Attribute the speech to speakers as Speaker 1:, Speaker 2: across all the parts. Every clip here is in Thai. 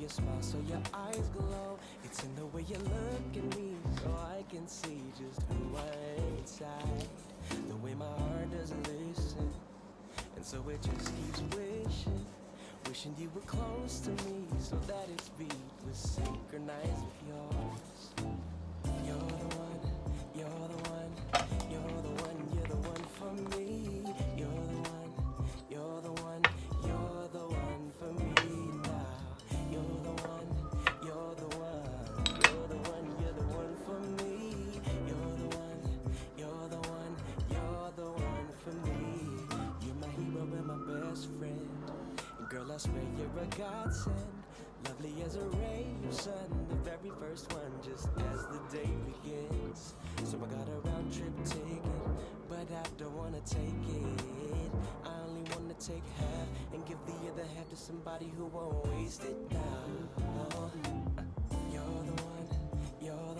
Speaker 1: your smile, so your eyes glow. It's in the way you look at me, so I can see just who I am inside. The way my heart doesn't listen, and so it just keeps wishing. Wishing you were close to me, so that its beat was synchronized with yours. Girl, you're a godsend. Lovely as a ray of sun, the very first one, just as the day begins. So I got a round trip ticket, but I don't wanna take it. I only wanna take half and give the other half to somebody who won't waste it now. You're the one, you're the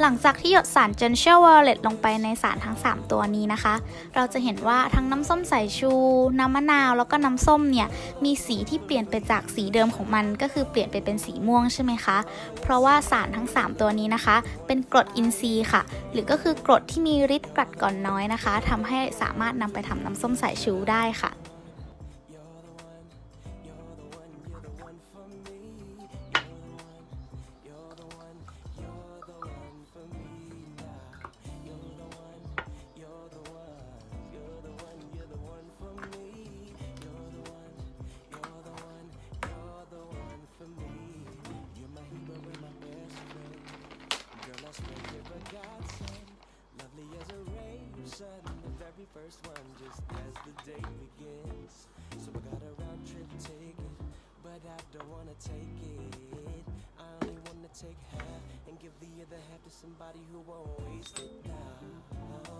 Speaker 2: หลังจากที่หยดสาร Gentle Violet ลงไปในสารทั้ง 3 ตัวนี้นะคะ เราจะเห็นว่าทั้งน้ำส้มสายชู น้ำมะนาว แล้วก็น้ำส้มเนี่ย มีสีที่เปลี่ยนไปจากสีเดิมของมัน ก็คือเปลี่ยนไปเป็นสีม่วงใช่ไหมคะ เพราะว่าสารทั้ง 3 ตัวนี้นะคะ เป็นกรดอินทรีย์ค่ะ หรือก็คือกรดที่มีฤทธิ์กลัดก่อนน้อยนะคะทำให้สามารถนำไปทำน้ำส้มสายชูได้ค่ะ
Speaker 1: first one, just as the day begins. So I got a round trip ticket, but I don't wanna take it. I only wanna take half and give the other half to somebody who won't waste it now.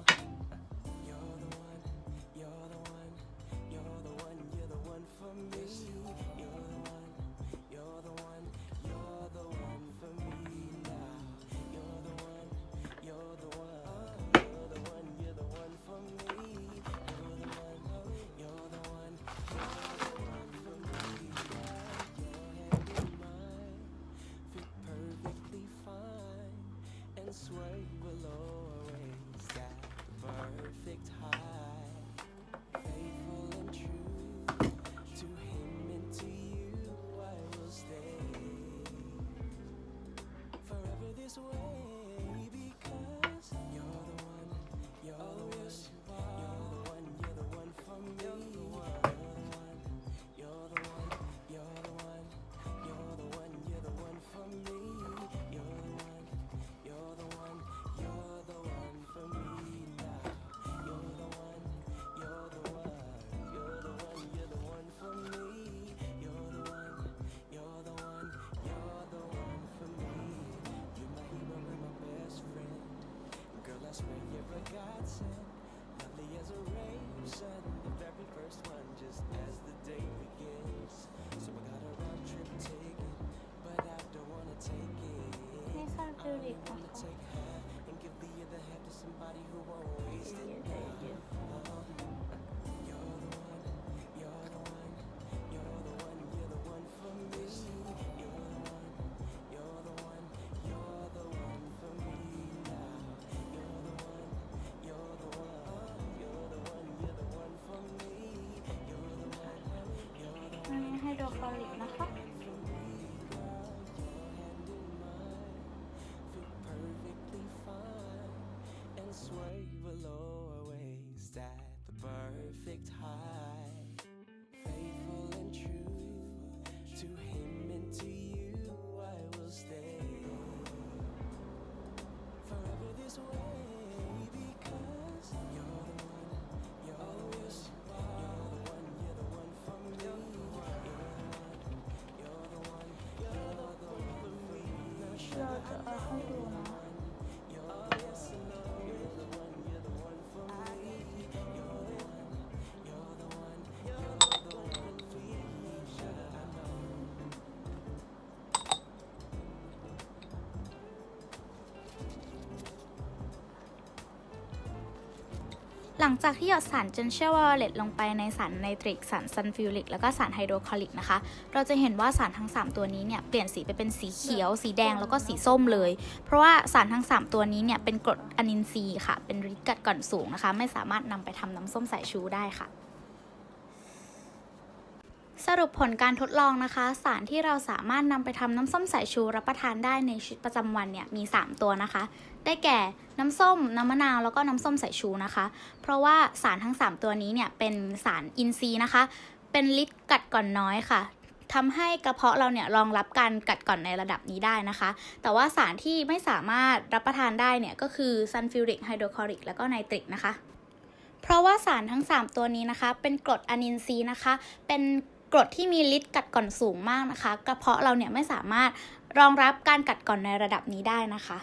Speaker 1: the swerve will always got the perfect high. Thank you.
Speaker 2: หลังจากที่หยดสารเจนเชอร์วอลเลตลงไปในสารไนตริกสารซัลฟิวริกแล้วก็สารไฮโดรคลอริกนะคะ เราจะเห็นว่าสารทั้ง 3 ตัวนี้เนี่ยเปลี่ยนสีไปเป็นสีเขียว สีแดงแล้วก็สีส้มเลย เพราะว่าสารทั้ง 3 ตัวนี้เนี่ยเป็นกรดอะนินทรีย์ค่ะ เป็นฤทธิ์กัดก่อนสูงนะคะ ไม่สามารถนำไปทำน้ำส้มสายชูได้ค่ะ สรุปผลการทดลองนะคะ สารที่เราสามารถนำไปทำน้ำส้มสายชูรับประทานได้ในชีวิตประจำวันเนี่ยมี 3 ตัวนะคะ ได้แก่น้ำส้ม น้ำมะนาวแล้วก็น้ำส้มสายชูนะคะ เพราะว่าสารทั้ง 3 ตัวนี้เนี่ยเป็นสารอินทรีย์นะคะ เป็นฤทธิ์กัดก่อนน้อยค่ะทำให้กระเพาะเราเนี่ยรองรับการกัดก่อนในระดับนี้ได้นะคะ แต่ว่าสารที่ไม่สามารถรับประทานได้เนี่ยก็คือซัลฟิวริกไฮโดรคลอริกแล้วก็ไนตริกนะคะ เพราะว่าสารทั้ง 3 ตัวนี้นะคะ เป็นกรดอะนินทรีย์นะคะ เป็น กรดที่มีฤทธิ์กัดก่อนสูงมากนะคะ กระเพาะเราเนี่ยไม่สามารถรองรับการกัดก่อนในระดับนี้ได้นะคะ